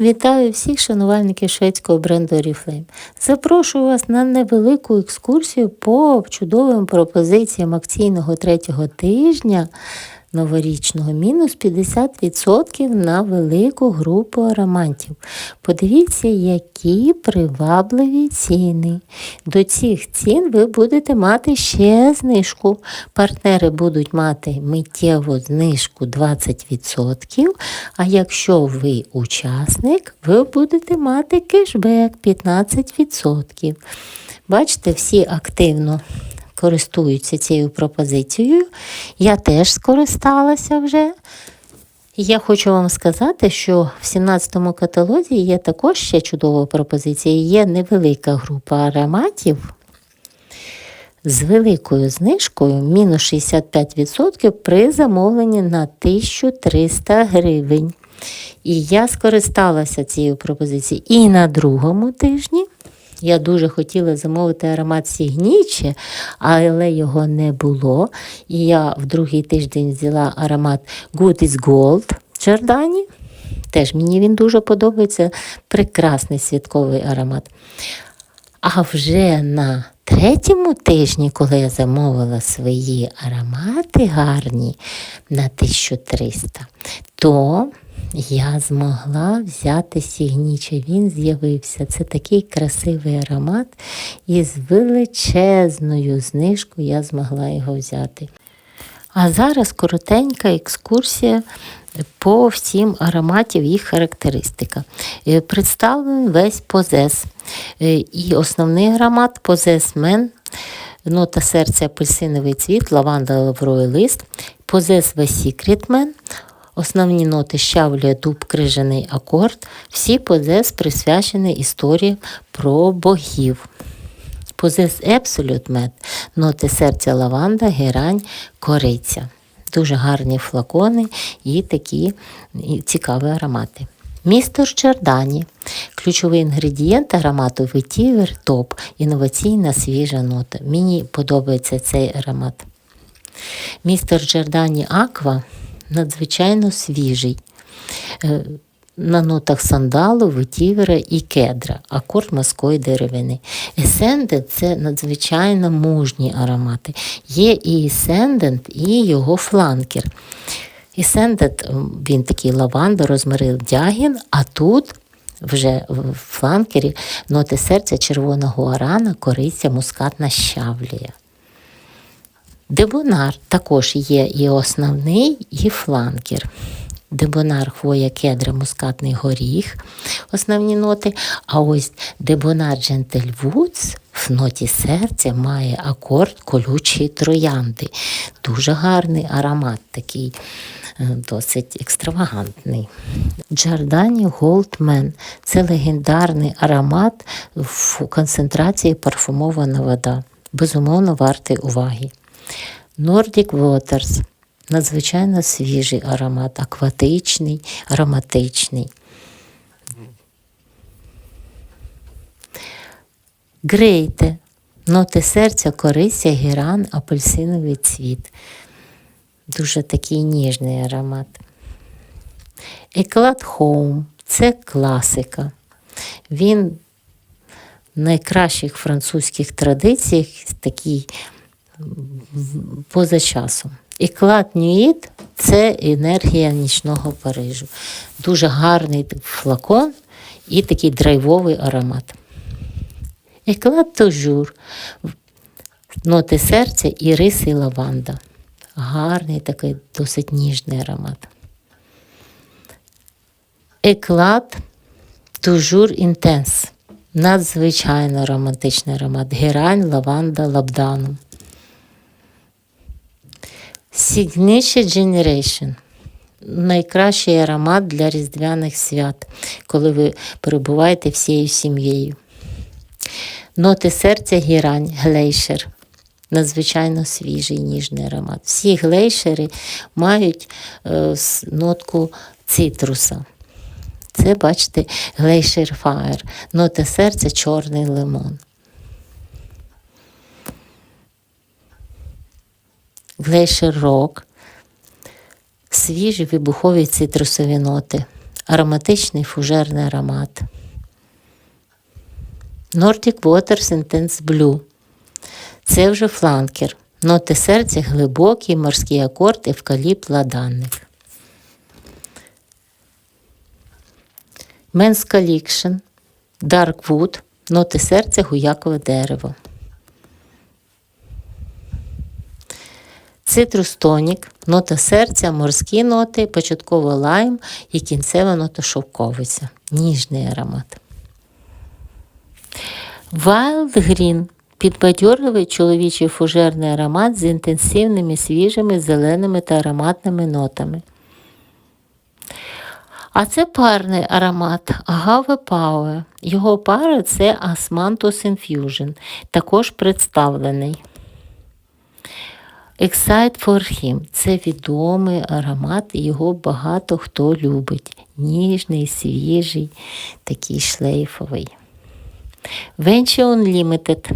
Вітаю всіх шанувальників шведського бренду Oriflame. Запрошую вас на невелику екскурсію по чудовим пропозиціям акційного третього тижня новорічного. Мінус 50% на велику групу ароматів. Подивіться, які привабливі ціни. До цих цін ви будете мати ще знижку. Партнери будуть мати миттєву знижку 20%. А якщо ви учасник, ви будете мати кешбек 15%. Бачите, всі активно користуються цією пропозицією. Я теж скористалася вже. Я хочу вам сказати, що в 17-му каталозі є також ще чудова пропозиція. Є невелика група ароматів з великою знижкою мінус 65% при замовленні на 1300 гривень. І я скористалася цією пропозицією і на другому тижні. Я дуже хотіла замовити аромат Сігніче, але його не було. І я в другий тиждень взяла аромат Good is Gold Джордані. Теж мені він дуже подобається. Прекрасний святковий аромат. А вже на третьому тижні, коли я замовила свої аромати гарні на 1300, то я змогла взяти сігніче. Він з'явився. Це такий красивий аромат, і з величезною знижкою я змогла його взяти. А зараз коротенька екскурсія по всім ароматів, їх характеристика. Е, Представлений весь позес. Е, І основний аромат позес мен. Нота серця апельсиновий цвіт, лаванда лавровий лист, позес весь Man, Основні ноти щавлює дуб, крижаний акорд. Всі позес присвячені історії про богів. Позес Absolute Med, ноти серця лаванда, герань, кориця. Дуже гарні флакони і такі цікаві аромати. Містер Джордані. Ключовий інгредієнт аромату ветівер топ, інноваційна свіжа нота. Мені подобається цей аромат. Містер Джордані Аква надзвичайно свіжий. Е, на нотах сандалу, ветівера і кедра, акорд морської деревини. Есендент це надзвичайно мужні аромати. Є і есендент, і його фланкер. Есендент, він такий лаванда, розмарил дягін, а тут вже в фланкері ноти серця червоного арана, кориця, мускатна щавлія. Дебонар також є і основний, і фланкер. Дебонар, хвоя, кедра, мускатний горіх, основні ноти. А ось дебонар Джентельвудс в ноті серця має акорд колючої троянди. Дуже гарний аромат, такий досить екстравагантний. Джордані Голдмен це легендарний аромат в концентрації парфумована вода. Безумовно, вартий уваги. Nordic Waters надзвичайно свіжий аромат, акватичний, ароматичний. Грейте, ноти серця, кориця, гіран, апельсиновий цвіт. Дуже такий ніжний аромат. Еклад Home це класика. Він в найкращих французьких традиціях такий поза часом. Еклад Нюїт це енергія нічного Парижу. Дуже гарний флакон і такий драйвовий аромат. Еклад Тожур, ноти серця і риси лаванда. Гарний такий досить ніжний аромат. Еклад Тужур Інтенс. Надзвичайно романтичний аромат. Герань, лаванда, лабдану. Signature Generation. Найкращий аромат для різдвяних свят, коли ви перебуваєте всією сім'єю. Ноти серця гірань, глейшер. Надзвичайно свіжий ніжний аромат. Всі глейшери мають е, нотку цитруса. Це, бачите, глейшер фаєр. Нота серця чорний лимон. Rock, свіжі вибухові цитрусові ноти, ароматичний фужерний аромат. Nordic Waters Intense Blue. Це вже фланкер. Ноти серця глибокий, морський акорд, евкаліпт, ладанник. Men's Collection. Dark Wood. Ноти серця гуякове дерево. Цитрус тонік, нота серця, морські ноти, початково лайм і кінцева нота шовковиця. Ніжний аромат. Wild Green підбадьорливий чоловічий фужерний аромат з інтенсивними свіжими зеленими та ароматними нотами. А це парний аромат Agave Power. Його пара це Asmantus Infusion, також представлений. Excite for Him це відомий аромат, його багато хто любить. Ніжний, свіжий, такий шлейфовий. Venture Unlimited.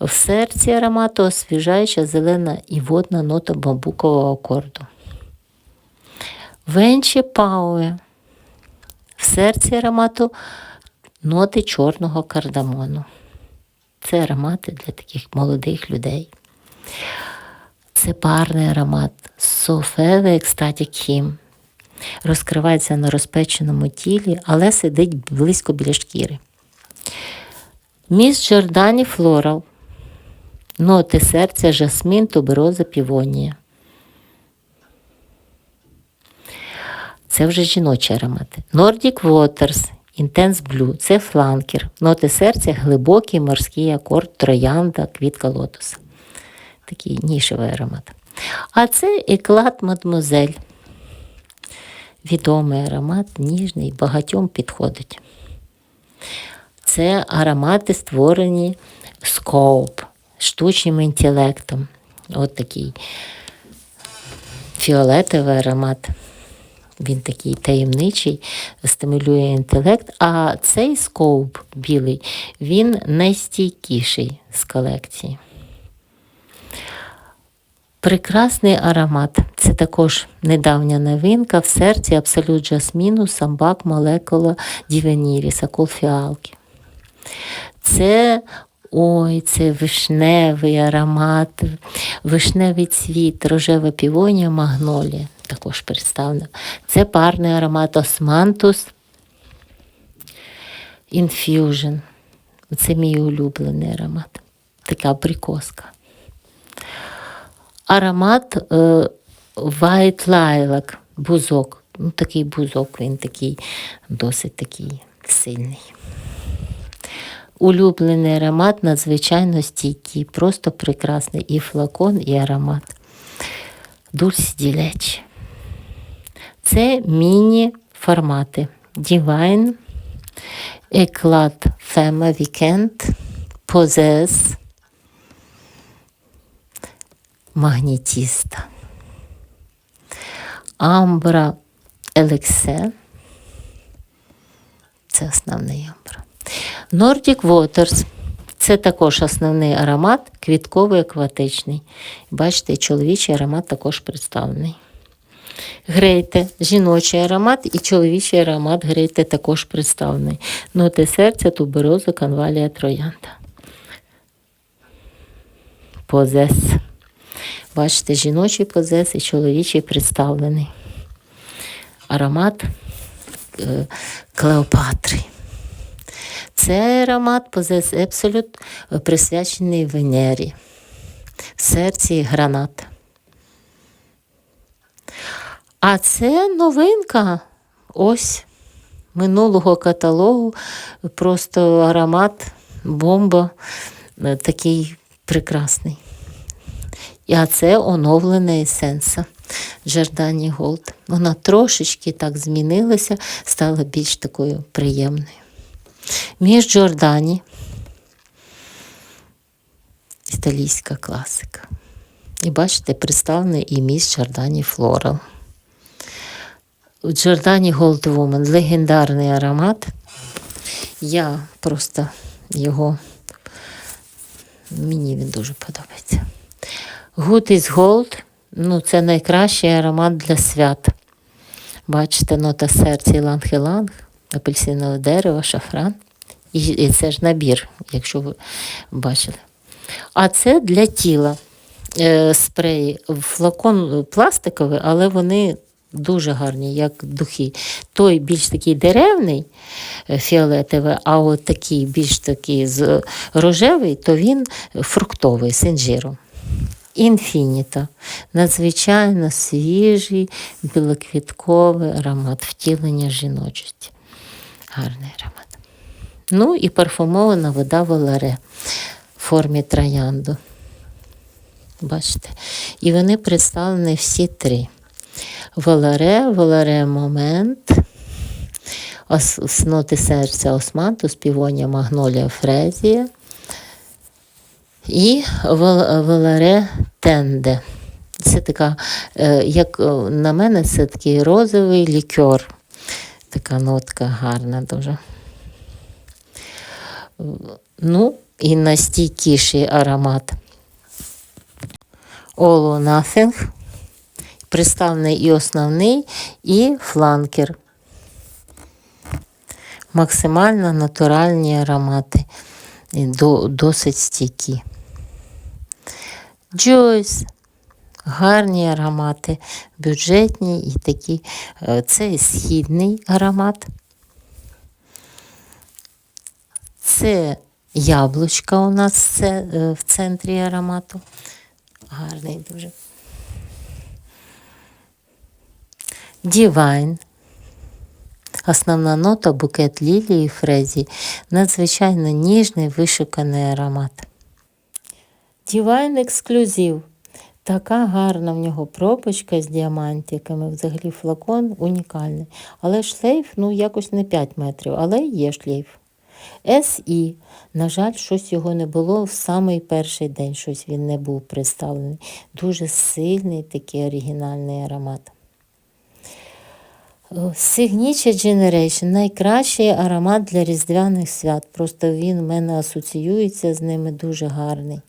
В серці аромату освіжаюча зелена і водна нота бамбукового акорду. Венчі Пауе. В серці аромату ноти чорного кардамону. Це аромати для таких молодих людей. Це парний аромат Софеве Ecstatic Him. Розкривається на розпеченому тілі, але сидить близько біля шкіри. Міс Джордані Флорал. Ноти серця, жасмин, тубероза, півонія. Це вже жіночі аромати. Nordic Waters, Intense Blue це фланкер. Ноти серця, глибокий морський акорд, троянда, квітка лотоса. Такий нішевий аромат. А це еклад Мадмузель. Відомий аромат, ніжний, багатьом підходить. Це аромати створені скоуп, штучним інтелектом. От такий фіолетовий аромат. Він такий таємничий, стимулює інтелект. А цей скоуп білий, він найстійкіший з колекції. Прекрасний аромат. Це також недавня новинка в серці абсолют жасміну, самбак, молекула дівеніріса, кулфіалки. Це ой, це вишневий аромат, вишневий цвіт, рожева півонія, магнолія. Також представлено. Це парний аромат Османтус Infusion. Це мій улюблений аромат. Така абрикоска. Аромат е, White Lilac, бузок. Ну, такий бузок, він такий досить такий сильний. Улюблений аромат надзвичайно стійкий, просто прекрасний і флакон, і аромат. Дульсі ділечі. Це міні-формати. Divine, Eclat Femme Weekend, Possess, Магнітіста. Амбра Елексе. Це основний амбра. Nordic Waters. Це також основний аромат, квітковий акватичний. Бачите, чоловічий аромат також представлений. Грейте, жіночий аромат і чоловічий аромат грейте також представлений. Ноти серця, тубероза, канвалія, троянда. Позес. Бачите, жіночий позес і чоловічий представлений. Аромат е, Клеопатри. Це аромат позес Епсолют, присвячений Венері. В серці гранат. А це новинка ось минулого каталогу. Просто аромат, бомба, е, такий прекрасний. А це оновлена есенса Джордані Голд. Вона трошечки так змінилася, стала більш такою приємною. Між Джордані. Італійська класика. І бачите, представлений і міс Джордані Флорал. У Джордані Gold Woman легендарний аромат. Я просто його, мені він дуже подобається. Good is Gold, ну це найкращий аромат для свят. Бачите, нота серця іланг-іланг, апельсинове дерево, шафран. І, і це ж набір, якщо ви бачили. А це для тіла е, спреї. Флакон пластиковий, але вони дуже гарні, як духи. Той більш такий деревний, е, фіолетовий, а от такий більш такий з рожевий, то він фруктовий з інжиром. Інфініто. Надзвичайно свіжий, білоквітковий аромат втілення жіночості. Гарний аромат. Ну і парфумована вода Воларе в формі троянду. Бачите? І вони представлені всі три. Воларе, Воларе Момент, ноти серця османтус, півонія, магнолія, фрезія і Вол- Тенде. Це така, е, як е, на мене, це такий розовий лікер. Така нотка гарна дуже. Ну, і найстійкіший аромат. All or Nothing. Представлений і основний, і фланкер. Максимально натуральні аромати. Досить стійкі. Джойс. Гарні аромати, бюджетні і такі. е, Це східний аромат. Це яблучка у нас це, е, в центрі аромату. Гарний дуже. Дівайн. Основна нота букет лілії і фрезії. Надзвичайно ніжний вишуканий аромат. Дівайн ексклюзив. Така гарна в нього пропочка з діамантиками. Взагалі флакон унікальний. Але шлейф, ну, якось не 5 метрів, але є шлейф. СІ. На жаль, щось його не було в самий перший день, щось він не був представлений. Дуже сильний такий оригінальний аромат. Signature Generation найкращий аромат для різдвяних свят. Просто він в мене асоціюється з ними дуже гарний.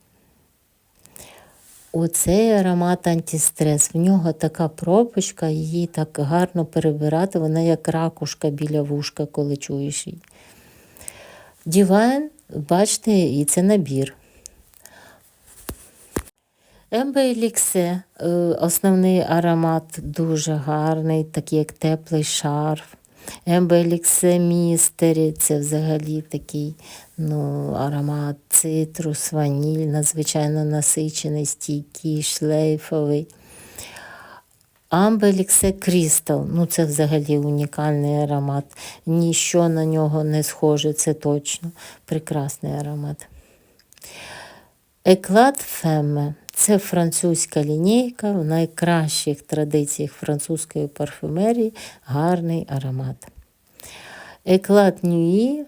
Оцей аромат антистрес. В нього така пропочка, її так гарно перебирати. Вона як ракушка біля вушка, коли чуєш її. Дівайн, бачите, і це набір. Ембеліксе, е, основний аромат дуже гарний, такий як теплий шарф. Ембеліксе містері, це взагалі такий ну, аромат цитрус, ваніль, надзвичайно насичений, стійкий, шлейфовий. Амбеліксе Крістал, ну це взагалі унікальний аромат. Ніщо на нього не схоже, це точно. Прекрасний аромат. Еклад Феме це французька лінійка в найкращих традиціях французької парфюмерії, гарний аромат. Еклад Нюї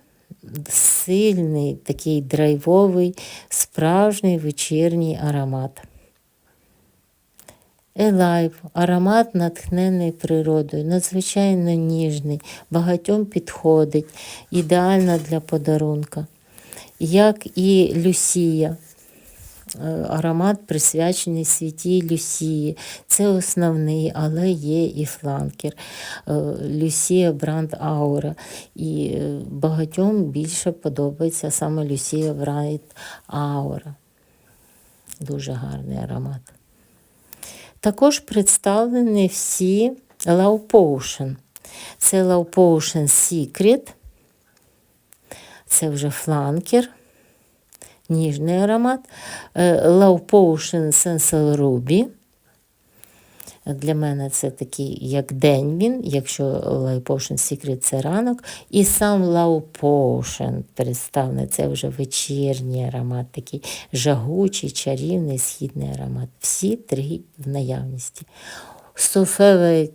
сильний, такий драйвовий, справжній вечірній аромат. Елайв, аромат натхнений природою, надзвичайно ніжний, багатьом підходить, ідеально для подарунка. Як і Люсія, аромат присвячений святій Люсії. Це основний, але є і фланкер. Е, Люсія Бранд Аура. І е, багатьом більше подобається саме Люсія Бранд Аура. Дуже гарний аромат. Також представлені всі Love Potion. Це Love Potion Secret. Це вже фланкер. Ніжний аромат. Е, Love Potion Sensual Ruby. Для мене це такий, як день він, якщо Love Potion Secret це ранок. І сам Love Potion представлений, це вже вечірній аромат, такий жагучий, чарівний східний аромат. Всі три в наявності. Софевий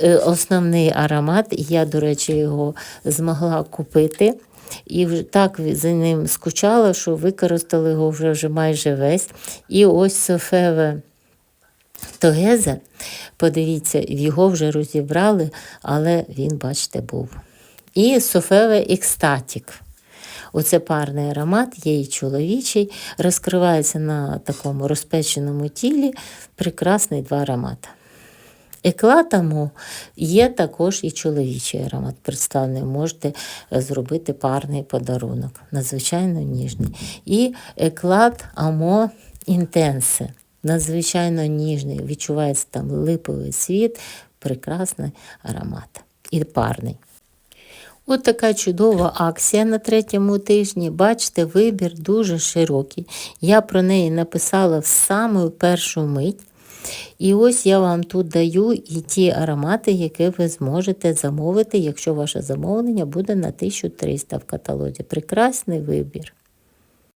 е, основний аромат, я, до речі, його змогла купити. І так за ним скучала, що використали його вже, вже майже весь. І ось Софеве Тогезе, подивіться, його вже розібрали, але він, бачите, був. І Софеве Екстатік. Оце парний аромат, є і чоловічий, розкривається на такому розпеченому тілі. Прекрасний два аромати. Еклатамо є також і чоловічий аромат представлений. Можете е, зробити парний подарунок, надзвичайно ніжний. І еклат Амо Інтенсе. Надзвичайно ніжний, відчувається там липовий світ, прекрасний аромат. І парний. От така чудова акція на третьому тижні. Бачите, вибір дуже широкий. Я про неї написала в саму першу мить. І ось я вам тут даю і ті аромати, які ви зможете замовити, якщо ваше замовлення буде на 1300 в каталозі. Прекрасний вибір.